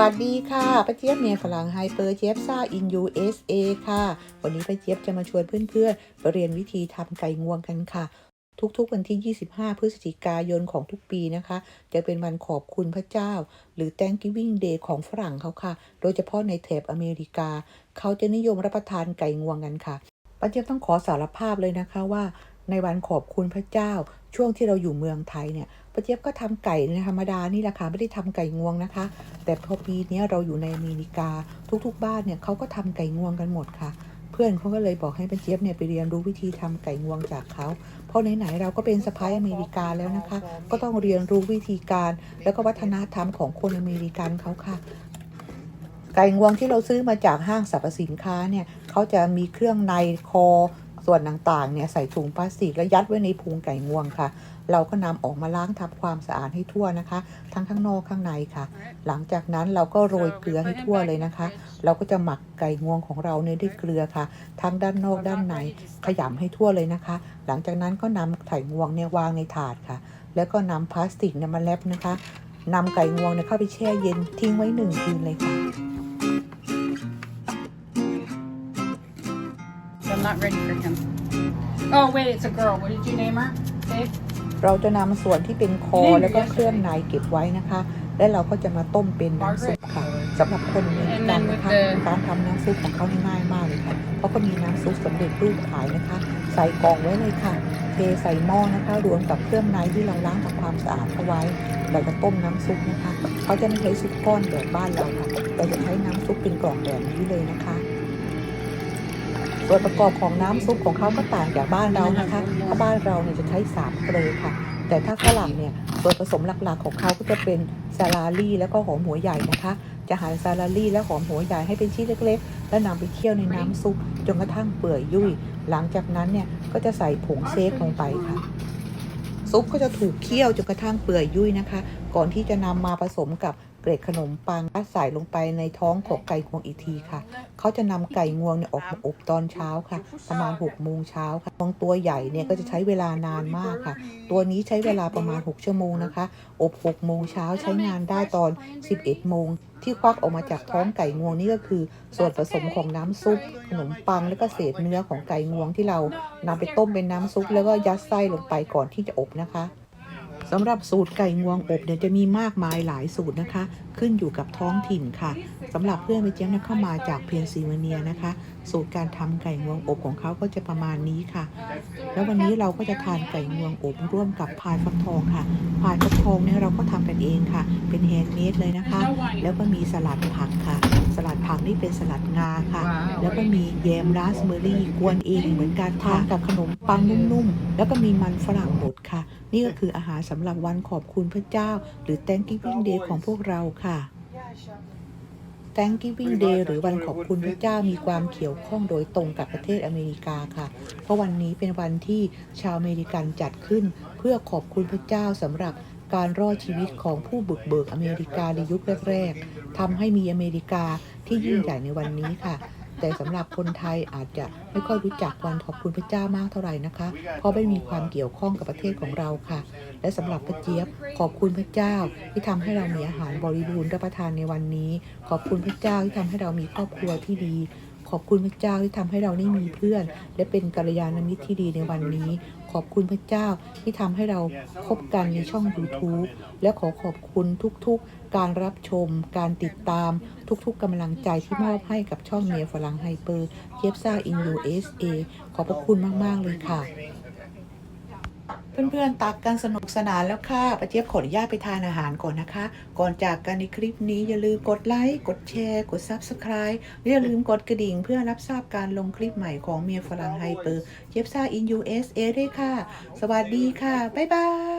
วัสดีค่ะป้าเจี๊ยบเมียฝรั่งไฮเปอร์เจี๊ยบซ่าอิน USA ค่ะ วันนี้ป้าเจี๊ยบจะมาชวนเพื่อนๆไปเรียนวิธีทำไก่งวงกันค่ะ ทุกๆวันที่ 25 พฤศจิกายนของทุกปีนะคะ จะเป็นวันขอบคุณพระเจ้า หรือ Thanksgiving Day ของฝรั่งเขาค่ะ โดยเฉพาะในแถบอเมริกา เขาจะนิยมรับประทานไก่งวงกันค่ะป้าเจี๊ยบต้องขอสารภาพเลยนะคะว่า ในวันขอบคุณพระเจ้า ช่วงที่เราอยู่เมืองไทยเนี่ยป้าเจี๊ยบก็ทำไก่ในธรรมดานี่แหละค่ะไม่ได้ทำไก่งวงนะคะ แต่พอปีนี้เราอยู่ในอเมริกา ทุกๆ บ้านเนี่ยเขาก็ทำไก่งวงกันหมดค่ะ เพื่อนเขาก็เลยบอกให้ป้าเจี๊ยบเนี่ยไปเรียนรู้วิธีทำไก่งวงจากเขาเพราะไหนๆเราก็เป็นสะพ้ายอเมริกาแล้วนะคะ ก็ต้องเรียนรู้วิธีการ แล้วก็วัฒนธรรมของคนอเมริกันเขาค่ะไก่งวงที่เราซื้อมาจากห้างสรรพสินค้าเนี่ยเขาจะมีเครื่องในคอ ส่วนต่างๆเนี่ยใส่ถุงพลาสติกแล้วยัดไว้ในพุงไก่งวงค่ะ เราก็นำออกมาล้างทำความสะอาดให้ทั่วนะคะ ทั้งข้างนอกข้างในค่ะ หลังจากนั้นเราก็โรยเกลือให้ทั่วเลยนะคะ เราก็จะหมักไก่งวงของเราเนี่ยด้วยเกลือค่ะ ทั้งด้านนอกด้านในขยำให้ทั่วเลยนะคะ หลังจากนั้นก็นำไก่งวงเนี่ยวางในถาดค่ะ แล้วก็นำพลาสติกเนี่ยมาแลบนะคะนำไก่งวงเนี่ยเข้าไปแช่เย็นทิ้งไว้หนึ่งคืนเลยค่ะ not ready for him. Oh, wait, it's a girl. What did you name her? Babe? เราจะนำส่วนที่เป็นคอแล้วก็เครื่องในเก็บไว้นะคะ และเราก็จะมาต้มเป็นน้ำซุปค่ะสำหรับคนอเมริกันนะคะการทำน้ำซุปของเขานี่ง่ายมากเลยค่ะเพราะก็มีน้ำซุปสำเร็จรูปขายนะคะ ใส่กล่องไว้เลยค่ะเทใส่หม้อนะคะ รวมกับเครื่องในที่เราล้างทำความสะอาดเอาไว้ เราจะต้มน้ำซุปนะคะเขาจะไม่ใช้ซุปก้อนแบบบ้านเราค่ะเราจะใช้น้ำซุปเป็นกล่องแบบนี้เลยนะคะ ส่วนประกอบของน้ำซุปของเขาก็ต่างจากบ้านเรานะคะเพราบ้านเราเนี่ยจะใช้สามเกลือค่ะ แต่ถ้าฝรั่งเนี่ยส่วนผสมหลักๆของเขาก็จะเป็นซาลารี่แล้วก็หอมหัวใหญ่นะคะ จะหั่นซาลารี่และหอมหัวใหญ่ให้เป็นชิ้นเล็กๆ แล้วนำไปเคี่ยวในน้ำซุปจนกระทั่งเปื่อยยุ่ย หลังจากนั้นเนี่ยก็จะใส่ผงเซฟลงไปค่ะซุปก็จะถูกเคี่ยวจนกระทั่งเปื่อยยุ่ยนะคะ ก่อนที่จะนำมาผสมกับ เกล็ดขนมปังใส่ลงไปในท้องของไก่งวงอีกทีค่ะ เขาจะนำไก่งวงเนี่ยออกมาอบตอนเช้าค่ะ ประมาณ6โมงเช้าค่ะบางตัวใหญ่เนี่ยก็จะใช้เวลานานมากค่ะ ตัวนี้ใช้เวลาประมาณ 6 ชั่วโมงนะคะ อบ6โมงเช้าใช้งานได้ตอน 11โมงที่ควักออกมาจากท้องไก่งวงนี่ก็คือ ส่วนผสมของน้ำซุป ขนมปังแล้วก็เศษเนื้อของไก่งวงที่เรานำไปต้มเป็นน้ำซุป แล้วก็ยัดไส้ลงไปก่อนที่จะอบนะคะ สำหรับสูตรไก่งวงอบเนี่ยจะมีมากมายหลายสูตรนะคะ ขึ้นอยู่กับท้องถิ่นค่ะสำหรับเพื่อนไปเจี๊ยบเนี่ยเข้ามาจากเพนซิลเวเนียนะคะ สูตรการทำไก่งวงอบของเขาก็จะประมาณนี้ค่ะ แล้ววันนี้เราก็จะทานไก่งวงอบร่วมกับพายฟักทองค่ะพายฟักทองเนี่ยเราก็ทำกันเองค่ะ เป็นแฮนด์เมดเลยนะคะ แล้วก็มีสลัดผักค่ะส นี่เป็นสลัดงาค่ะ แล้วก็มีแยมราสเบอร์รี่กวนเองเหมือนกันทานกับขนมปังนุ่มๆ แล้วก็มีมันฝรั่งบดค่ะ นี่ก็คืออาหารสำหรับวันขอบคุณพระเจ้า หรือ Thanksgiving Day ของพวกเราค่ะ Thanksgiving Day หรือวันขอบคุณพระเจ้ามีความเกี่ยวข้องโดยตรงกับประเทศอเมริกาค่ะ เพราะวันนี้เป็นวันที่ชาวอเมริกันจัดขึ้น เพื่อขอบคุณพระเจ้าสำหรับ การรอดชีวิตของผู้บุกเบิกอเมริกาในยุคแรกๆทำให้มีอเมริกาที่ยิ่งใหญ่ในวันนี้ค่ะ แต่สำหรับคนไทยอาจจะไม่ค่อยรู้จักวันขอบคุณพระเจ้ามากเท่าไหร่นะคะ เพราะไม่มีความเกี่ยวข้องกับประเทศของเราค่ะ และสำหรับพระเจี๊ยบขอบคุณพระเจ้าที่ทำให้เรามีอาหารบริบูรณ์รับประทานในวันนี้ ขอบคุณพระเจ้าที่ทำให้เรามีครอบครัวที่ดีขอบคุณพระเจ้าที่ทำให้เราได้มีเพื่อน และเป็นกัลยาณมิตรที่ดีในวันนี้ ขอบคุณพระเจ้าที่ทำให้เราคบกันในช่อง YouTube และขอขอบคุณทุกๆ การรับชม การติดตาม ทุกๆกำลังใจที่มอบให้กับช่องเมียฝรั่งไฮเปอร์เจฟซ่าอินยูเอสเอขอบพระคุณมาก ๆ เลยค่ะ เพื่อนๆ ตักกันสนุกสนานแล้วค่ะป้าเจี๊ยบขออนุญาตไปทานอาหารก่อนนะคะ ก่อนจากกันในคลิปนี้อย่าลืมกดไลค์ กดแชร์ กด Subscribe และอย่าลืมกดกระดิ่งเพื่อรับทราบการลงคลิปใหม่ของเมียฝรั่งไฮเปอร์เจี๊ยบซ่าอินยูเอสเอด้วยค่ะ สวัสดีค่ะ บ๊ายบาย